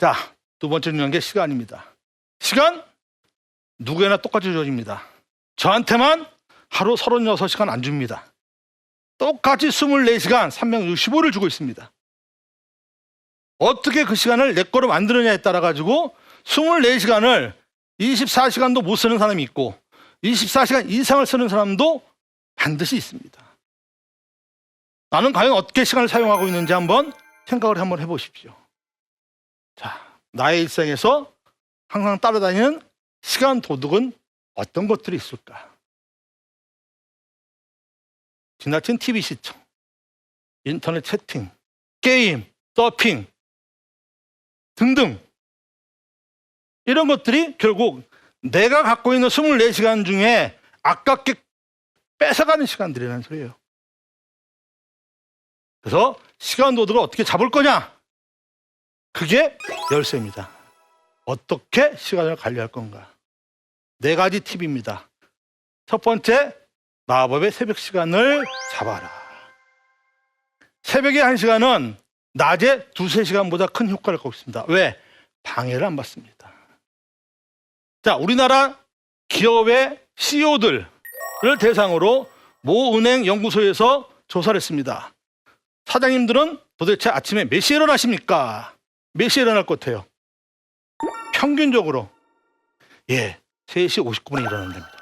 자, 두 번째 중요한 게 시간입니다. 시간 누구에나 똑같이 주어집니다. 저한테만 하루 36시간 안 줍니다. 똑같이 24시간 365를 주고 있습니다. 어떻게 그 시간을 내 거로 만드느냐에 따라 가지고 24시간을 24시간도 못 쓰는 사람이 있고 24시간 이상을 쓰는 사람도 반드시 있습니다. 나는 과연 어떻게 시간을 사용하고 있는지 한번 생각을 한번 해보십시오. 자, 나의 일생에서 항상 따라다니는 시간 도둑은 어떤 것들이 있을까? 지나친 TV 시청, 인터넷 채팅, 게임, 서핑 등등 이런 것들이 결국 내가 갖고 있는 24시간 중에 아깝게 뺏어가는 시간들이라는 소리예요. 그래서 시간 도둑을 어떻게 잡을 거냐? 그게 열쇠입니다. 어떻게 시간을 관리할 건가? 네 가지 팁입니다. 첫 번째, 마법의 새벽 시간을 잡아라. 새벽의 한 시간은 낮에 두세 시간보다 큰 효과를 갖고 있습니다. 왜? 방해를 안 받습니다. 자, 우리나라 기업의 CEO들을 대상으로 모 은행 연구소에서 조사를 했습니다. 사장님들은 도대체 아침에 몇 시에 일어나십니까? 몇 시에 일어날 것 같아요? 평균적으로 예, 3시 59분에 일어난답니다.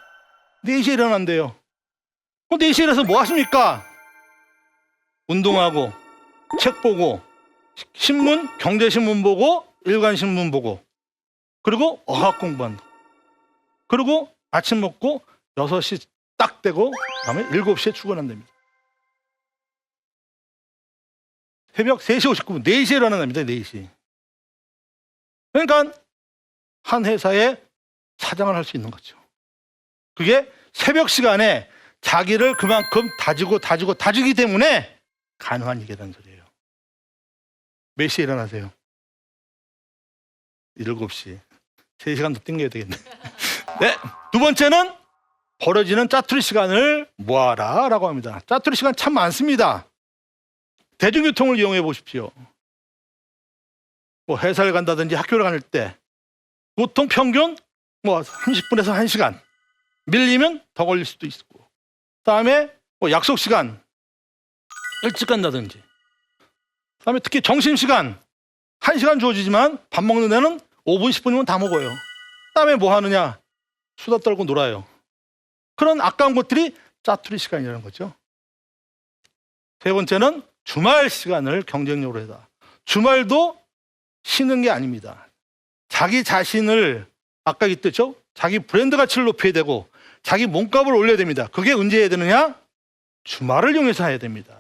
4시에 일어난대요. 어, 4시에 일어나서 뭐 하십니까? 운동하고 책 보고 신문, 경제신문 보고 일간신문 보고 그리고 어학 공부한다. 그리고 아침 먹고 6시 딱 되고 다음에 7시에 출근한답니다. 새벽 3시 59분, 4시에 일어난답니다. 4시. 그러니까 한 회사의 사장을 할 수 있는 거죠. 그게 새벽 시간에 자기를 그만큼 다지고 다지고 다지기 때문에 가능한 일이라는 소리예요. 몇 시에 일어나세요? 7시. 3시간 더 땡겨야 되겠네. 네. 두 번째는 벌어지는 짜투리 시간을 모아라 라고 합니다. 짜투리 시간 참 많습니다. 대중교통을 이용해 보십시오. 뭐 회사를 간다든지 학교를 다닐 때 보통 평균 뭐 30분에서 1시간 밀리면 더 걸릴 수도 있고 그다음에 뭐 약속 시간 일찍 간다든지 그다음에 특히 점심 시간 1시간 주어지지만 밥 먹는 데는 5분 10분이면 다 먹어요. 그다음에 뭐 하느냐? 수다 떨고 놀아요. 그런 아까운 것들이 짜투리 시간이라는 거죠. 세 번째는 주말 시간을 경쟁력으로 해다. 주말도 쉬는 게 아닙니다. 자기 자신을 아까 얘기했죠? 자기 브랜드 가치를 높여야 되고 자기 몸값을 올려야 됩니다. 그게 언제 해야 되느냐? 주말을 이용해서 해야 됩니다.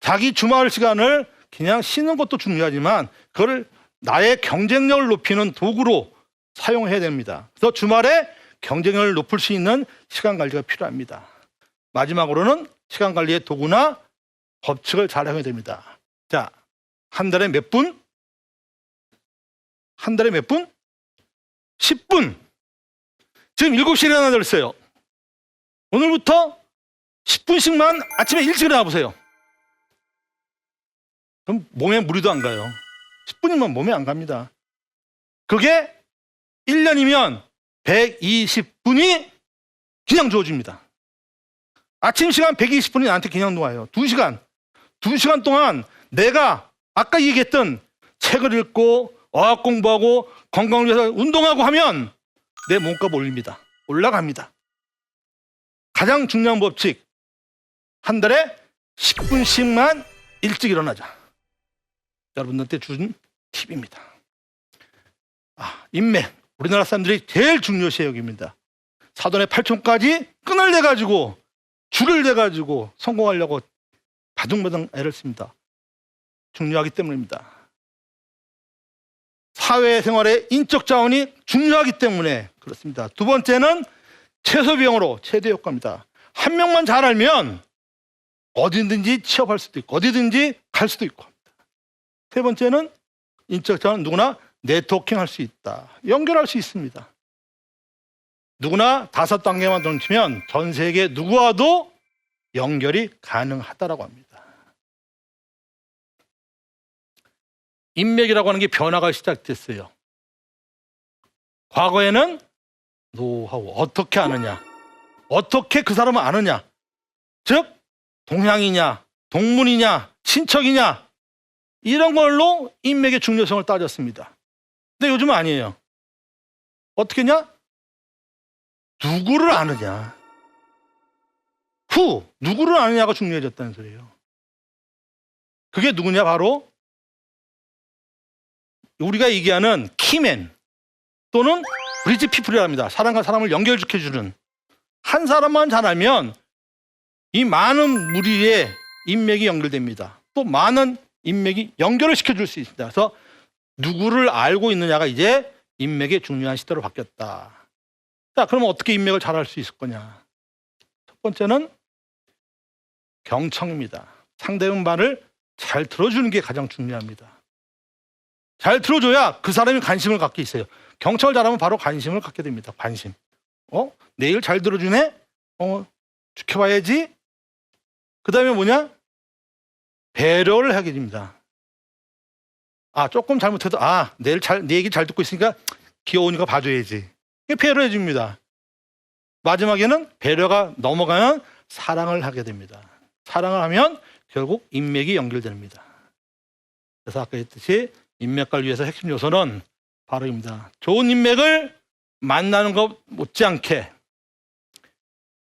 자기 주말 시간을 그냥 쉬는 것도 중요하지만 그걸 나의 경쟁력을 높이는 도구로 사용해야 됩니다. 그래서 주말에 경쟁력을 높일 수 있는 시간 관리가 필요합니다. 마지막으로는 시간 관리의 도구나 법칙을 잘 활용해야 됩니다. 자, 한 달에 몇 분? 한 달에 몇 분? 10분. 지금 7시에 일어나 그랬어요. 오늘부터 10분씩만 아침에 일찍 일어나 보세요. 그럼 몸에 무리도 안 가요. 10분이면 몸에 안 갑니다. 그게 1년이면 120분이 그냥 주어집니다. 아침 시간 120분이 나한테 그냥 놓아요. 2시간. 2시간 동안 내가 아까 얘기했던 책을 읽고 어학 공부하고 건강을 위해서 운동하고 하면 내 몸값 올립니다. 올라갑니다. 가장 중요한 법칙. 한 달에 10분씩만 일찍 일어나자. 여러분들한테 준 팁입니다. 아, 인맥. 우리나라 사람들이 제일 중요시 여깁니다. 사돈의 팔촌까지 끈을 내가지고 줄을 내가지고 성공하려고 바둥바둥 애를 씁니다. 중요하기 때문입니다. 사회생활의 인적 자원이 중요하기 때문에 그렇습니다. 두 번째는 최소 비용으로 최대 효과입니다. 한 명만 잘 알면 어디든지 취업할 수도 있고 어디든지 갈 수도 있고 합니다. 세 번째는 인적 자원 누구나 네트워킹 할 수 있다. 연결할 수 있습니다. 누구나 다섯 단계만 던치면 전 세계 누구와도 연결이 가능하다라고 합니다. 인맥이라고 하는 게 변화가 시작됐어요. 과거에는 노하우 어떻게 아느냐, 어떻게 그 사람을 아느냐, 즉 동향이냐, 동문이냐, 친척이냐 이런 걸로 인맥의 중요성을 따졌습니다. 근데 요즘은 아니에요. 어떻게냐? 누구를 아느냐. 후, 누구를 아느냐가 중요해졌다는 소리예요. 그게 누구냐? 바로 우리가 얘기하는 키맨 또는 브리지 피플이라 합니다. 사람과 사람을 연결시켜주는 한 사람만 잘하면 이 많은 무리의 인맥이 연결됩니다. 또 많은 인맥이 연결을 시켜줄 수 있습니다. 그래서 누구를 알고 있느냐가 이제 인맥의 중요한 시대로 바뀌었다. 자, 그러면 어떻게 인맥을 잘 할 수 있을 거냐? 첫 번째는 경청입니다. 상대방 말을 잘 들어주는 게 가장 중요합니다. 잘 들어줘야 그 사람이 관심을 갖게 있어요. 경청을 잘하면 바로 관심을 갖게 됩니다. 관심. 어? 내일 잘 들어주네? 어, 지켜봐야지. 그 다음에 뭐냐? 배려를 하게 됩니다. 아, 조금 잘못해도, 아, 내일 잘, 내 얘기 잘 듣고 있으니까 귀여우니까 봐줘야지. 이게 배려해 줍니다. 마지막에는 배려가 넘어가면 사랑을 하게 됩니다. 사랑을 하면 결국 인맥이 연결됩니다. 그래서 아까 했듯이 인맥을 위해서 핵심 요소는 바로 입니다. 좋은 인맥을 만나는 것 못지않게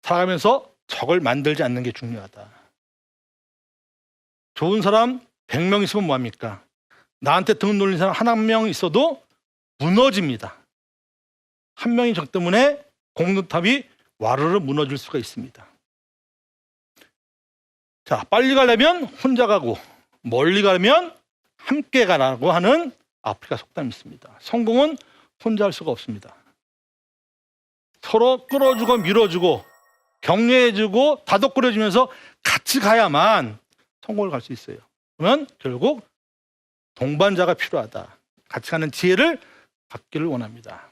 살아가면서 적을 만들지 않는 게 중요하다. 좋은 사람 100명 있으면 뭐합니까? 나한테 등 놀린 사람 한 명 있어도 무너집니다. 한 명이 적 때문에 공동탑이 와르르 무너질 수가 있습니다. 자, 빨리 가려면 혼자 가고 멀리 가려면 함께 가라고 하는 아프리카 속담이 있습니다. 성공은 혼자 할 수가 없습니다. 서로 끌어주고 밀어주고 격려해주고 다독거려주면서 같이 가야만 성공을 갈 수 있어요. 그러면 결국 동반자가 필요하다. 같이 가는 지혜를 갖기를 원합니다.